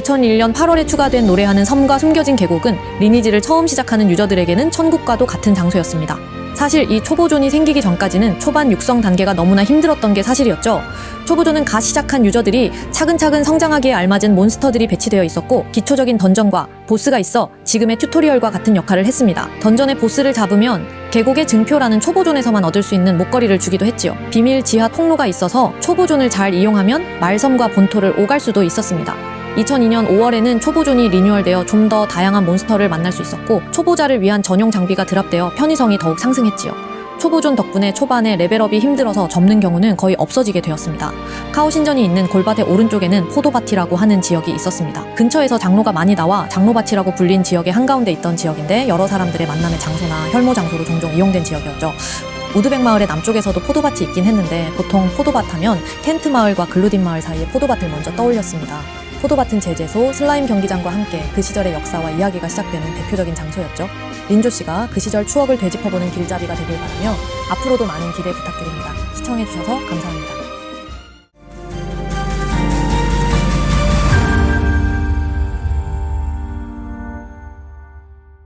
2001년 8월에 추가된 노래하는 섬과 숨겨진 계곡은 리니지를 처음 시작하는 유저들에게는 천국과도 같은 장소였습니다. 사실 이 초보존이 생기기 전까지는 초반 육성 단계가 너무나 힘들었던 게 사실이었죠. 초보존은 가 시작한 유저들이 차근차근 성장하기에 알맞은 몬스터들이 배치되어 있었고 기초적인 던전과 보스가 있어 지금의 튜토리얼과 같은 역할을 했습니다. 던전의 보스를 잡으면 계곡의 증표라는 초보존에서만 얻을 수 있는 목걸이를 주기도 했지요. 비밀 지하 통로가 있어서 초보존을 잘 이용하면 말섬과 본토를 오갈 수도 있었습니다. 2002년 5월에는 초보존이 리뉴얼되어 좀 더 다양한 몬스터를 만날 수 있었고 초보자를 위한 전용 장비가 드랍되어 편의성이 더욱 상승했지요. 초보존 덕분에 초반에 레벨업이 힘들어서 접는 경우는 거의 없어지게 되었습니다. 카오 신전이 있는 골밭의 오른쪽에는 포도밭이라고 하는 지역이 있었습니다. 근처에서 장로가 많이 나와 장로밭이라고 불린 지역의 한가운데 있던 지역인데 여러 사람들의 만남의 장소나 혈모 장소로 종종 이용된 지역이었죠. 우드백 마을의 남쪽에서도 포도밭이 있긴 했는데 보통 포도밭 하면 텐트 마을과 글루딘 마을 사이에 포도밭을 먼저 떠올렸습니다. 포도밭은 제재소, 슬라임 경기장과 함께 그 시절의 역사와 이야기가 시작되는 대표적인 장소였죠. 린조 씨가 그 시절 추억을 되짚어보는 길잡이가 되길 바라며 앞으로도 많은 기대 부탁드립니다. 시청해주셔서 감사합니다.